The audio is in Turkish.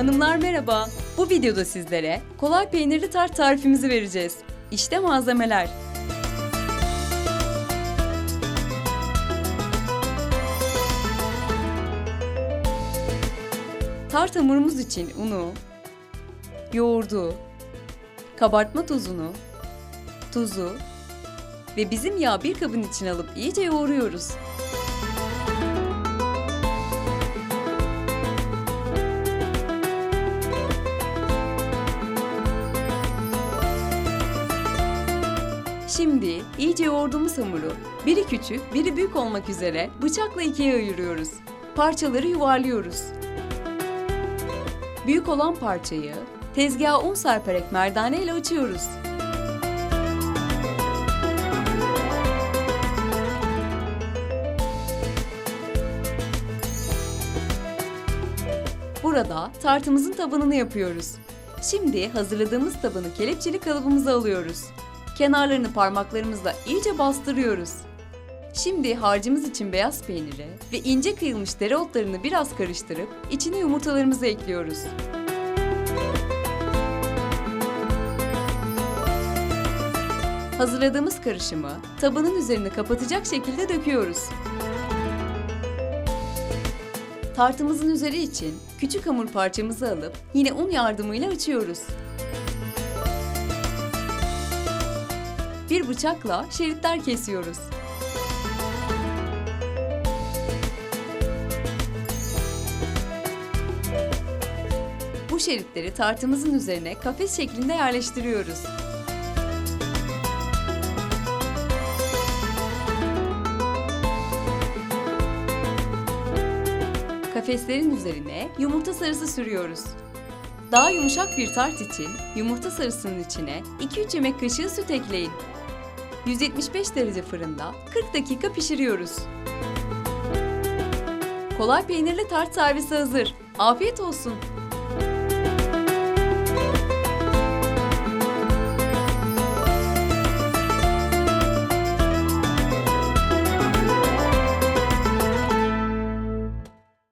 Hanımlar merhaba. Bu videoda sizlere kolay peynirli tart tarifimizi vereceğiz. İşte malzemeler. Tart hamurumuz için unu, yoğurdu, kabartma tozunu, tuzu ve bizim yağı bir kabın içine alıp iyice yoğuruyoruz. Şimdi iyice yoğurduğumuz hamuru biri küçük, biri büyük olmak üzere bıçakla ikiye ayırıyoruz. Parçaları yuvarlıyoruz. Büyük olan parçayı tezgaha un serperek merdane ile açıyoruz. Burada tartımızın tabanını yapıyoruz. Şimdi hazırladığımız tabanı kelepçeli kalıbımıza alıyoruz. Kenarlarını parmaklarımızla iyice bastırıyoruz. Şimdi harcımız için beyaz peyniri ve ince kıyılmış dereotlarını biraz karıştırıp içine yumurtalarımızı ekliyoruz. Hazırladığımız karışımı tabanın üzerini kapatacak şekilde döküyoruz. Tartımızın üzeri için küçük hamur parçamızı alıp yine un yardımıyla açıyoruz. Bir bıçakla şeritler kesiyoruz. Bu şeritleri tartımızın üzerine kafes şeklinde yerleştiriyoruz. Kafeslerin üzerine yumurta sarısı sürüyoruz. Daha yumuşak bir tart için yumurta sarısının içine 2-3 yemek kaşığı süt ekleyin. 175 derece fırında 40 dakika pişiriyoruz. Kolay peynirli tart servisi hazır. Afiyet olsun.